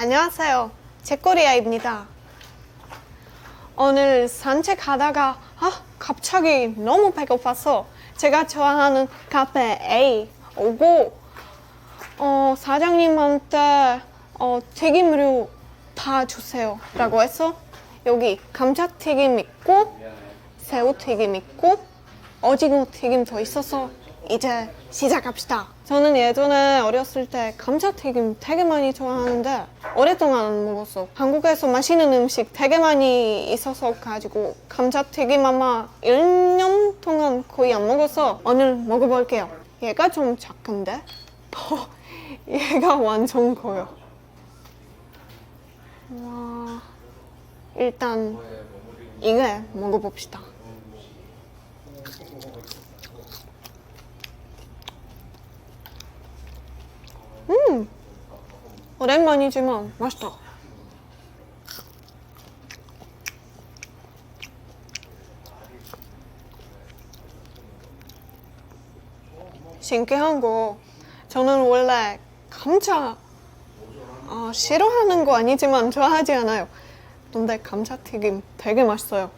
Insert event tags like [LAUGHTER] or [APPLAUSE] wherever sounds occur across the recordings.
안녕하세요. 제코리아입니다. 오늘 산책하다가 아 갑자기 너무 배고파서 제가 좋아하는 카페 A 오고 어, 사장님한테 어, 튀김류 다 주세요 라고 해서 여기 감자튀김 있고 새우튀김 있고 오징어 튀김 더 있어서 이제 시작합시다. 저는 예전에 어렸을 때 감자튀김 되게 많이 좋아하는데 오랫동안 안 먹었어. 한국에서 맛있는 음식 되게 많이 있어서 가지고 감자튀김 아마 1년 동안 거의 안 먹어서 오늘 먹어볼게요. 얘가 좀 작은데? [LAUGHS] 얘가 완전 커요. 와, 일단 이게 먹어봅시다. 음, 오랜만이지만 맛있다. 신기한 거, 저는 원래 감자 어, 싫어하는 거 아니지만 좋아하지 않아요. 근데 감자튀김 되게 맛있어요.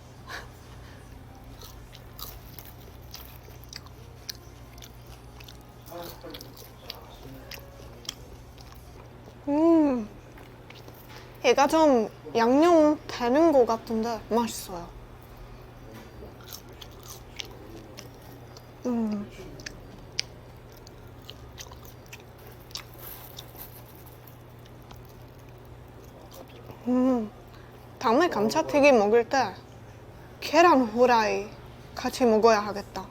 음, 얘가 좀 양념 되는 것 같은데 맛있어요. 음. 음, 다음에 감자튀김 먹을 때 계란 후라이 같이 먹어야 하겠다.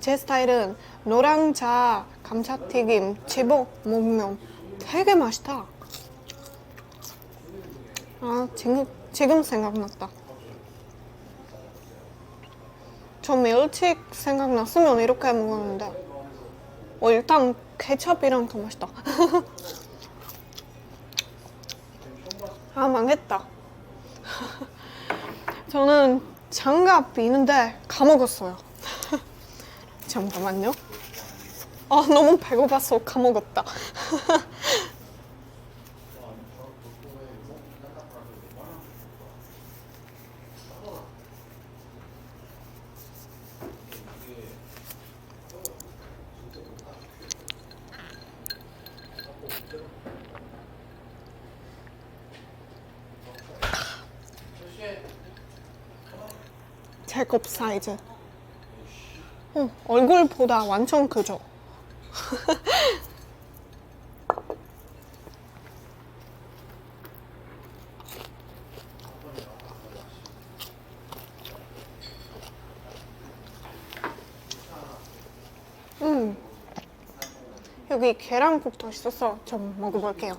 제 스타일은 노랑자 감자튀김 집어 먹으면 되게 맛있다. 아, 지금, 지금 생각났다. 좀 일찍 생각났으면 이렇게 먹었는데, 어, 일단 케첩이랑 더 맛있다. [LAUGHS] 아, 망했다. [LAUGHS] 저는 장갑 비는데 까먹었어요. [LAUGHS] 잠깐만요. 아, 너무 배고파서 까먹었다. 제곱 사이즈. 어, 얼굴보다 완전 크죠? [LAUGHS] 음. 여기 계란국도 있어서 좀 먹어볼게요.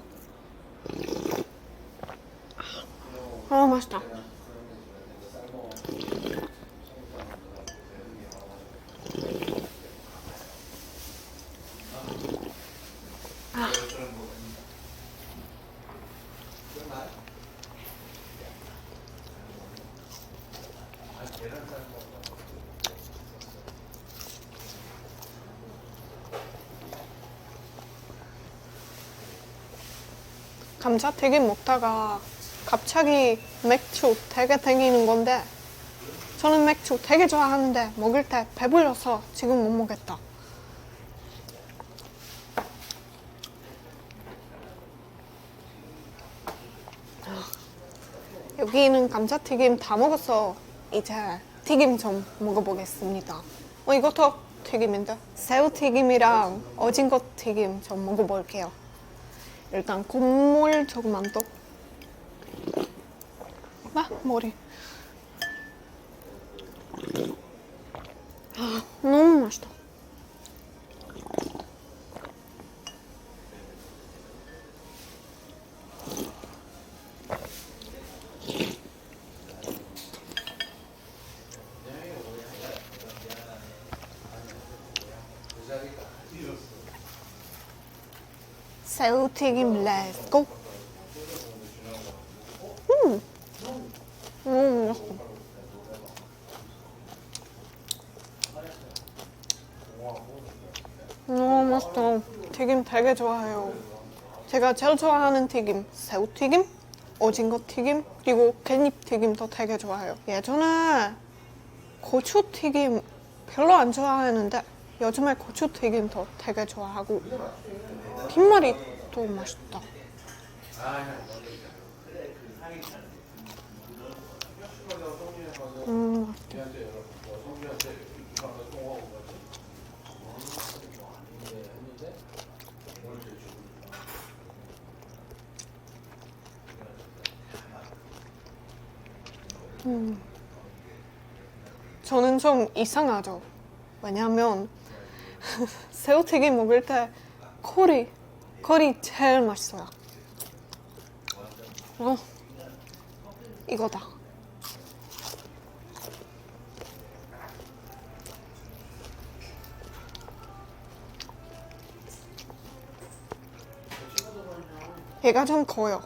아, 맛있다. 감자튀김 먹다가 갑자기 맥주 되게 땡기는 건데 저는 맥주 되게 좋아하는데 먹을 때 배불러서 지금 못 먹겠다. 여기는 감자튀김 다 먹어서 이제 튀김 좀 먹어보겠습니다. 어, 이것도 튀김인데? 새우튀김이랑 오징어 튀김 좀 먹어볼게요. 일단 국물 조금만 더. 아, 머리. 아, 너무 맛있다. 새우튀김 렛츠고 음 너무 맛있어 너무 맛있다. 튀김 되게 좋아해요. 제가 제일 좋아하는 튀김, 새우튀김, 오징어 튀김, 그리고 깻잎 튀김도 되게 좋아해요. 예전에 고추 튀김 별로 안 좋아했는데 요즘에 고추 튀김도 되게 좋아하고. 빈말이 도 맛있다. 음, 맛있다. 저는 좀 이상하죠. 왜냐하면 [LAUGHS] 새우튀김 먹을 때 콜이 콜이 제일 맛있어요. 어, 이거다. 얘가 좀 커요.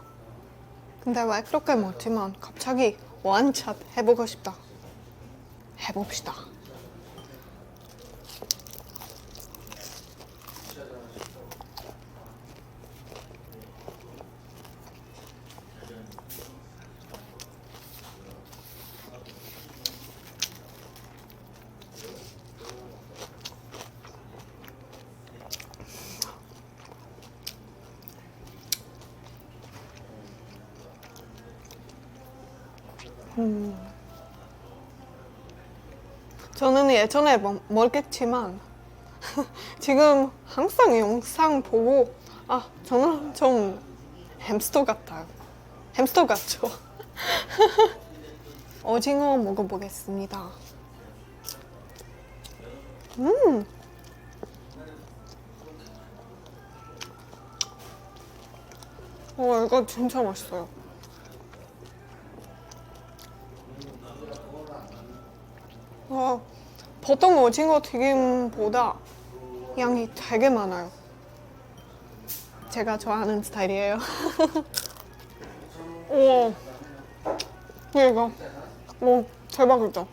근데 왜 그렇게 먹지만 갑자기 원샷 해보고 싶다. 해봅시다. 저는 예전에 먹, 먹겠지만 [LAUGHS] 지금 항상 영상 보고 아 저는 좀 햄스터 같아요. 햄스터 같죠? [LAUGHS] 오징어 먹어보겠습니다. 음. 와 이거 진짜 맛있어요. 와, 보통 오징어 튀김보다 양이 되게 많아요. 제가 좋아하는 스타일이에요. [LAUGHS] 우와, 이거 뭐 대박이죠.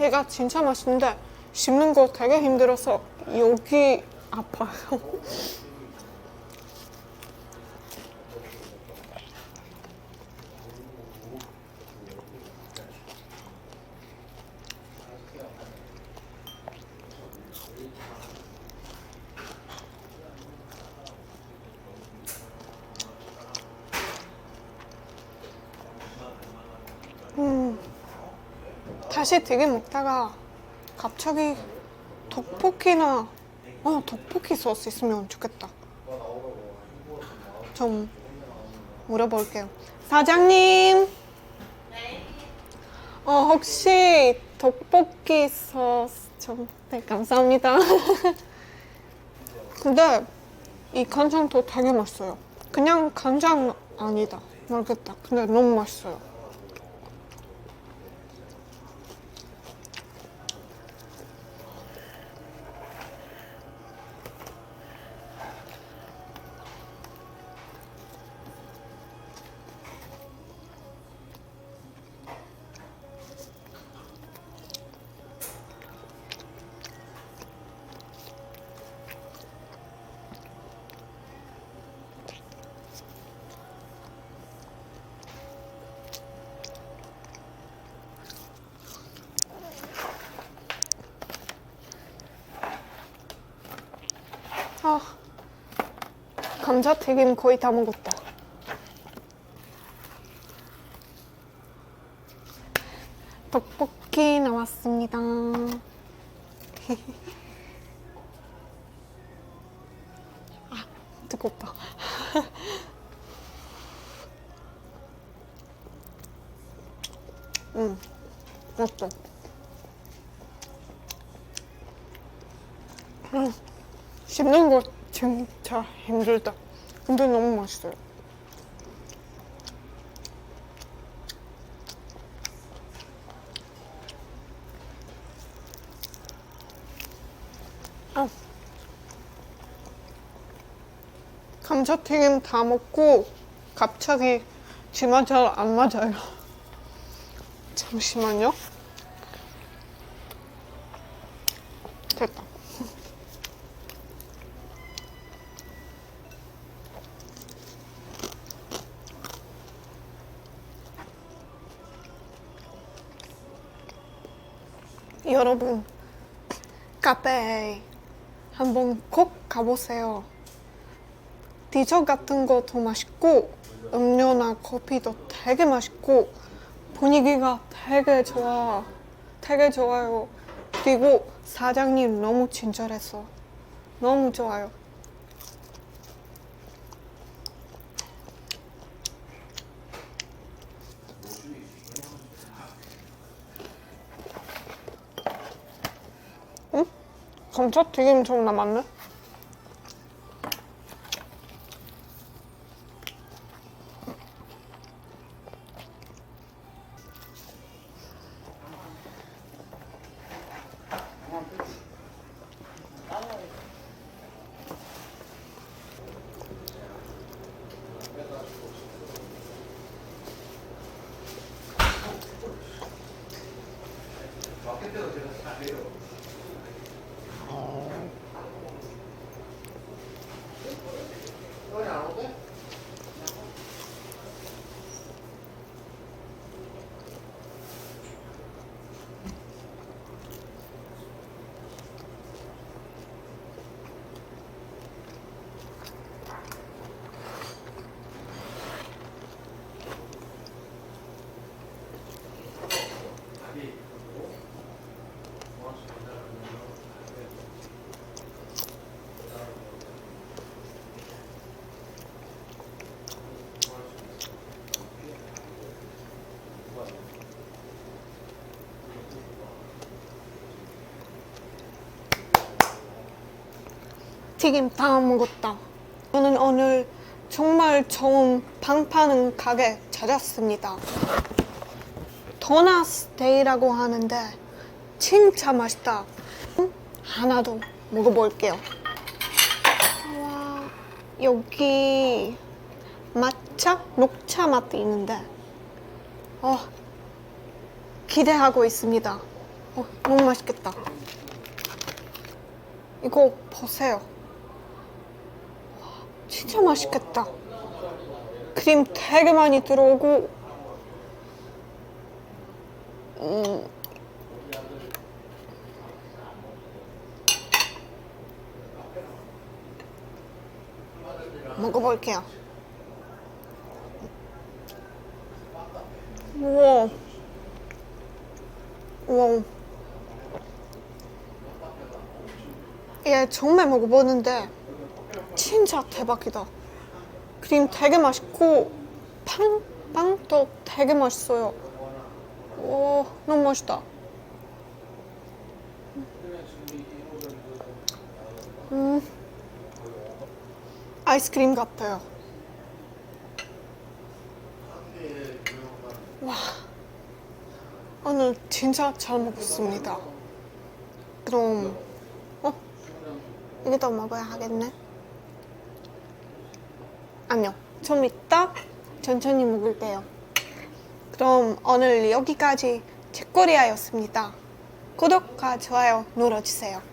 어, 얘가 진짜 맛있는데 씹는 거 되게 힘들어서 여기 아파요. 다시 되게 먹다가 갑자기 떡볶이나 어 떡볶이 소스 있으면 좋겠다. 좀 물어볼게요. 사장님. 어 혹시 떡볶이 소스 좀 네, 감사합니다. [LAUGHS] 근데 이 간장도 되게 맛있어요. 그냥 간장 아니다. 모르겠다. 근데 너무 맛있어요. 아, 감자튀김 거의 다 먹었다. 떡볶이 나왔습니다. [LAUGHS] 아, 뜨겁다. [LAUGHS] 음, 맛있어. 음. 씹는 거 진짜 힘들다. 근데 너무 맛있어요. 아. 감자튀김 다 먹고 갑자기 지만 잘안 맞아요. [LAUGHS] 잠시만요. 됐다. 여러분, 카페에 한번 꼭 가보세요. 디저트 같은 것도 맛있고 음료나 커피도 되게 맛있고 분위기가 되게 좋아. 되게 좋아요. 그리고 사장님 너무 친절했어 너무 좋아요 감자튀김 좀 남았네 Oh. 튀김 다 먹었다. 저는 오늘 정말 좋은 방 파는 가게 찾았습니다. 도나스데이라고 하는데 진짜 맛있다. 음, 하나 더 먹어볼게요. 와, 여기抹茶, 녹차 맛도 있는데 어, 기대하고 있습니다. 어, 너무 맛있겠다. 이거 보세요. 진짜 맛있겠다. 크림 되게 많이 들어오고, 음. 먹어볼게요. 우와. 우와. 얘 정말 먹어보는데 진짜 대박이다. 크림 되게 맛있고 빵 빵도 되게 맛있어요. 오 너무 맛있다. 음 아이스크림 같아요. 와 오늘 진짜 잘 먹었습니다. 그럼 어 이게 더 먹어야 하겠네. 아니요. 좀 이따 천천히 먹을게요. 그럼 오늘 여기까지 책코리아였습니다. 구독과 좋아요 눌러주세요.